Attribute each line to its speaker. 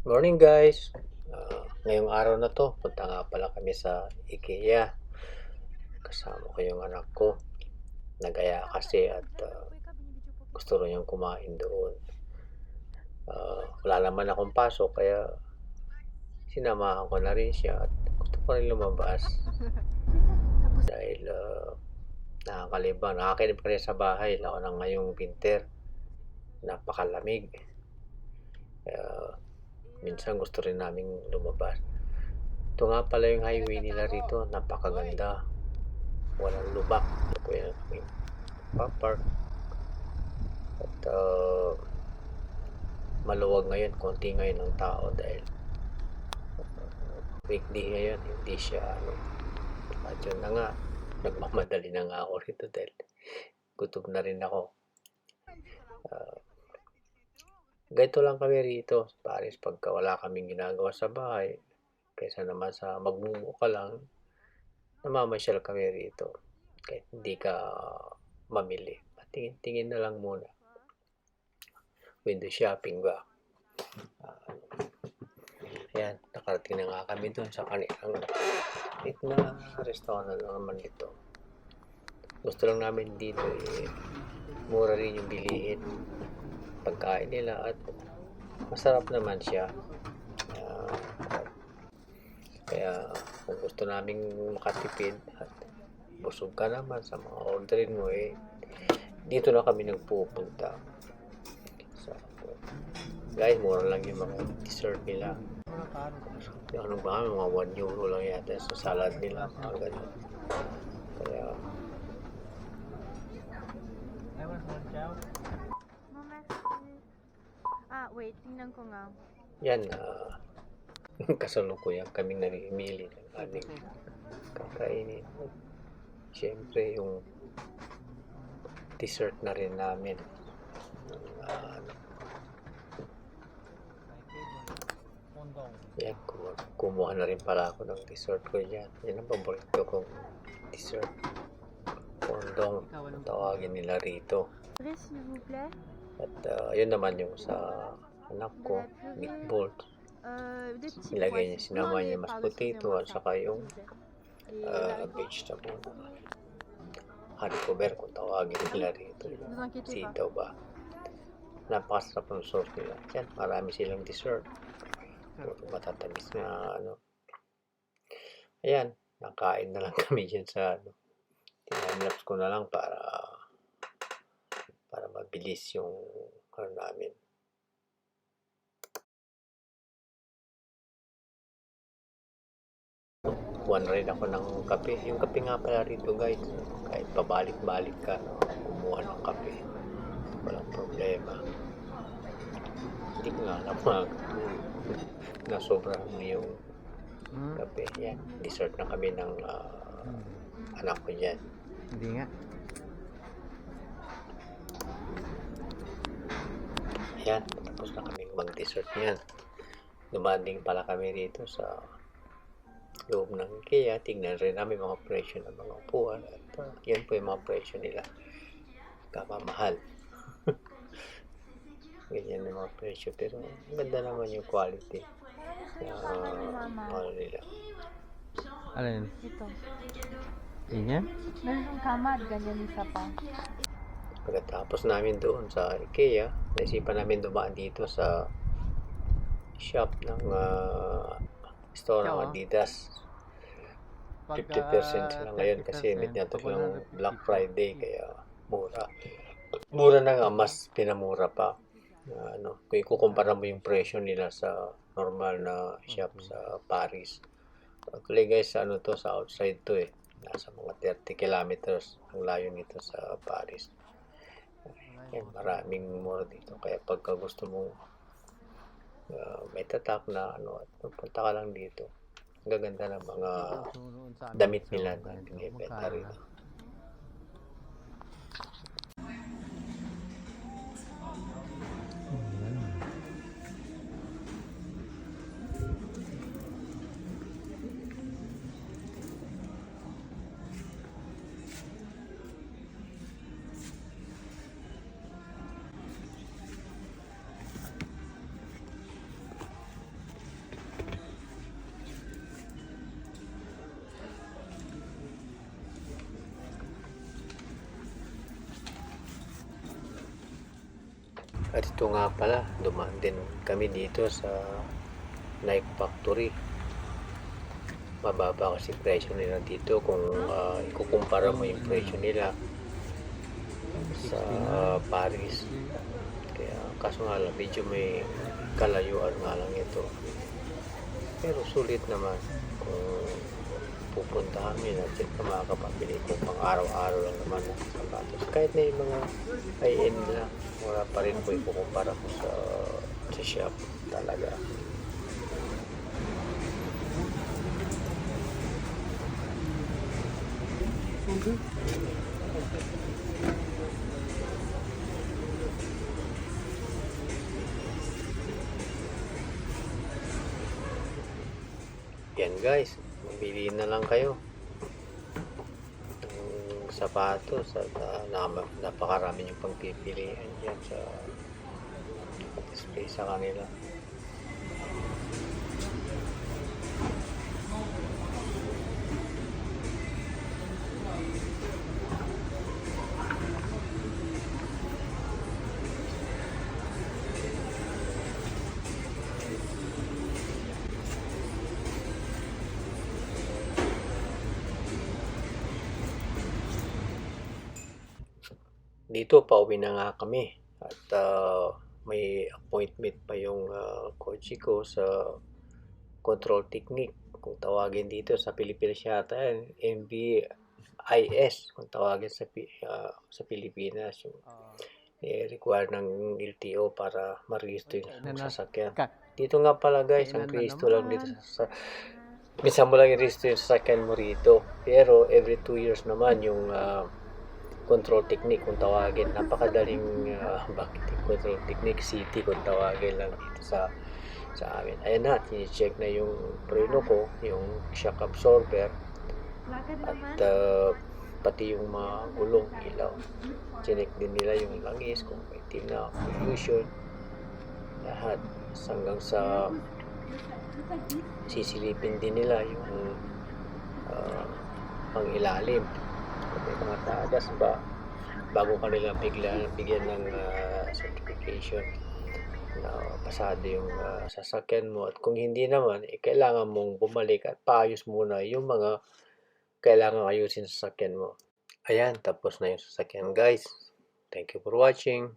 Speaker 1: Morning guys! Ah, ngayong araw na to, punta nga pala kami sa IKEA. Kasama ko yung anak ko. Nagaya kasi at ah, gusto rin niyang kumain doon. Ah, wala naman akong pasok kaya sinamahan ko na rin siya at gusto ko rin lumabas. Dahil uh, nakakalibang, nakakalib ka rin sa bahay lalo na ngayong winter. Napakalamig. Minsan gusto rin naming lumabas. Ito nga pala yung highway nila rito, napakaganda. Walang lubak. Pwede na kami papark. At uh, maluwag ngayon, konti ngayon ng tao dahil weekday ngayon, hindi siya ano. At yun na nga, nagmamadali na nga ako rito dahil gutom na rin ako. Uh, Ganito lang kami rito, Paris, pagka wala kaming ginagawa sa bahay, kaysa naman sa magmumo ka lang, namamasyal kami rito. Kahit hindi ka mamili. Tingin-tingin na lang muna. Window shopping ba? Uh, ayan, nakarating na nga kami dun sa kanilang lit na restaurant na naman ito. Gusto lang namin dito eh, mura rin yung bilihin pagkain nila at masarap naman siya. Uh, kaya kung gusto naming makatipid at busog ka naman sa mga orderin mo eh, dito na kami nagpupunta. So, guys, mura lang yung mga dessert nila. Ano ba, mga 1 euro lang yata sa salad nila, mga ganun. Kaya,
Speaker 2: Mama, Ah, wait. Tingnan ko nga.
Speaker 1: yan, uh, kasalukuyan kaming namimili ng aming kakainin. Siyempre, yung dessert na rin namin. Uh, yan, kumuha, kumuha na rin pala ako ng dessert ko yan. Yan ang paborito kong dessert. Kondong, ang tawagin nila rito.
Speaker 2: Bris, s'il vous plaît.
Speaker 1: At uh, yun naman yung sa anak ko, meatball.
Speaker 2: Des petits
Speaker 1: Nilagay niya, sinama niya mas potato at saka yung uh, vegetable haricot kung tawagin nila rito. Sitaw ba? Napakasarap ng sauce nila. Yan, marami silang dessert. Matatamis na ano. Ayan, nakain na lang kami dyan sa ano. Tinamlaps ko na lang para mabilis yung ano namin. Na rin ako ng kape. Yung kape nga pala rito guys, kahit pabalik-balik ka, no, kumuha ng kape. Walang problema. Hindi ko nga alam mga na sobrang yung kape. Yan, dessert na kami ng ah, anak ko dyan.
Speaker 3: Hindi nga.
Speaker 1: Ayan, tapos na kaming mag-dessert niyan. Dumanding pala kami rito sa loob ng IKEA. Tingnan rin namin mga presyo ng mga upuan. At uh, yan po yung mga presyo nila. Kamamahal. Ganyan yung mga presyo. Pero ganda naman yung quality. Uh, ano nila.
Speaker 3: Alin?
Speaker 2: Ito.
Speaker 3: Ganyan?
Speaker 2: Meron kang kama at ganyan isa pa.
Speaker 1: Pagkatapos namin doon sa IKEA, naisipan namin dumaan dito sa shop ng uh, store ng
Speaker 3: ah?
Speaker 1: Adidas. 50% sila ngayon kasi medyatok ng Black Friday kaya mura. Mura na nga, mas pinamura pa. Na ano, kung ikukumpara mo yung presyo nila sa normal na shop sa Paris. Actually guys, ano to, sa outside to eh. Nasa mga 30 kilometers ang layo nito sa Paris. Yan, maraming mura dito. Kaya pagka gusto mo uh, may tatak na ano, at pupunta ka lang dito. Ang gaganda ng mga damit nila na binibenta rito. At ito nga pala, dumaan din kami dito sa Nike Factory. Mababa kasi presyo nila dito kung uh, ikukumpara mo yung presyo nila sa Paris. Kaya kaso nga lang, medyo may kalayuan nga lang ito. Pero sulit naman kung pupunta kami na siyempre makakapabili ko pang araw-araw lang naman ng sapatos. Kahit na yung mga high-end na, wala pa rin po ikukumpara ko sa, sa shop talaga. Yan guys, mamili na lang kayo ng sapatos at uh, na- napakarami yung pagpipilian dyan sa display sa kanila. Dito, pauwi na nga kami. At ah, may appointment pa yung ah, coach ko sa control technique. Kung tawagin dito sa Pilipinas yata yan, MBIS. Kung tawagin sa, ah, sa Pilipinas. Yung eh, require ng LTO para ma-register yung sasakyan. Dito nga pala guys, ang register lang dito sa, sa minsan mo lang i-register yung sasakyan mo rito. Pero every 2 years naman yung ah, control technique kung tawagin. Napakadaling uh, bakit yung control technique city kung tawagin lang dito sa sa amin. Ayan na, check na yung preno ko, yung shock absorber at uh, pati yung mga gulong ilaw. Chinek din nila yung langis kung may team na pollution. Lahat hanggang sa sisilipin din nila yung uh, pang ilalim. Kung may mga tagas ba? Bago kanila bigla bigyan ng ah, certification. Na pasado yung ah, sasakyan mo. At kung hindi naman eh, kailangan mong bumalik at paayos muna yung mga kailangan ayusin sa sasakyan mo. Ayan tapos na yung sasakyan guys. Thank you for watching